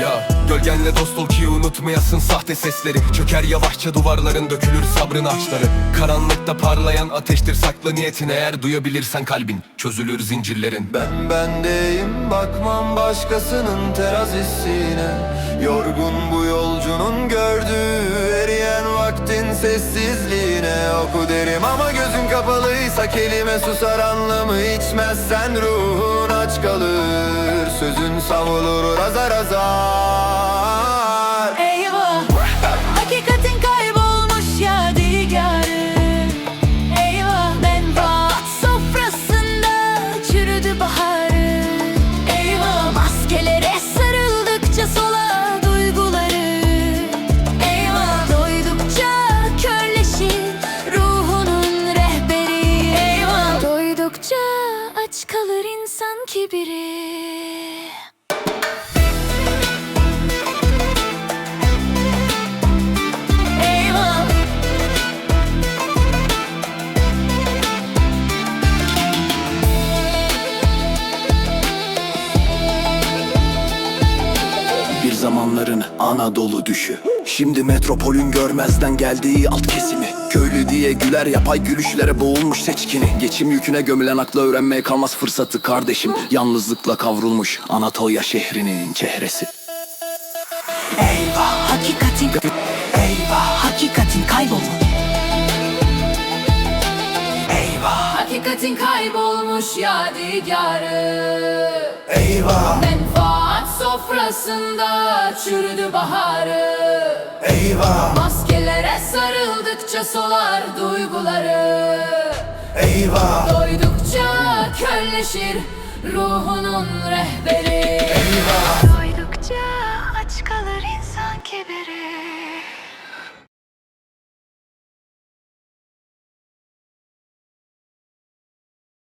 Ya gölgenle dost ol ki unutmayasın sahte sesleri. Çöker yavaşça duvarların dökülür sabrın açları Karanlıkta parlayan ateştir saklı niyetin. Eğer duyabilirsen kalbin çözülür zincirlerin. Ben bendeyim bakmam başkasının terazisine. Yorgun bu yolcunun gördüğü eriyen vaktin sessizliğine. Oku derim ama gözün kapalıysa kelime susar anlamı içmezsen ruhun aç kalır Sözün savulur azar azar Eyvah Hakikatin kaybolmuş yadigarı Eyvah menfaat sofrasında çürüdü baharı. Eyvah maskelere sarıldıkça sola duyguları. Eyvah doydukça körleşir ruhunun rehberi. Eyvah doydukça aç kalır insan kibiri zamanların Anadolu düşü. Şimdi metropolün görmezden geldiği alt kesimi. Köylü diye güler yapay gülüşlere boğulmuş seçkini. Geçim yüküne gömülen akla öğrenmeye kalmaz fırsatı kardeşim. Yalnızlıkla kavrulmuş Anatolia şehrinin çehresi. Eyvah hakikatin Eyvah hakikatin kaybolmuş Eyvah hakikatin kaybolmuş yadigarı sofrasında çürüdü baharı. Eyvah! Maskelere sarıldıkça solar duyguları. Eyvah! Doydukça kölleşir ruhunun rehberi. Doydukça aç kalır insan kibiri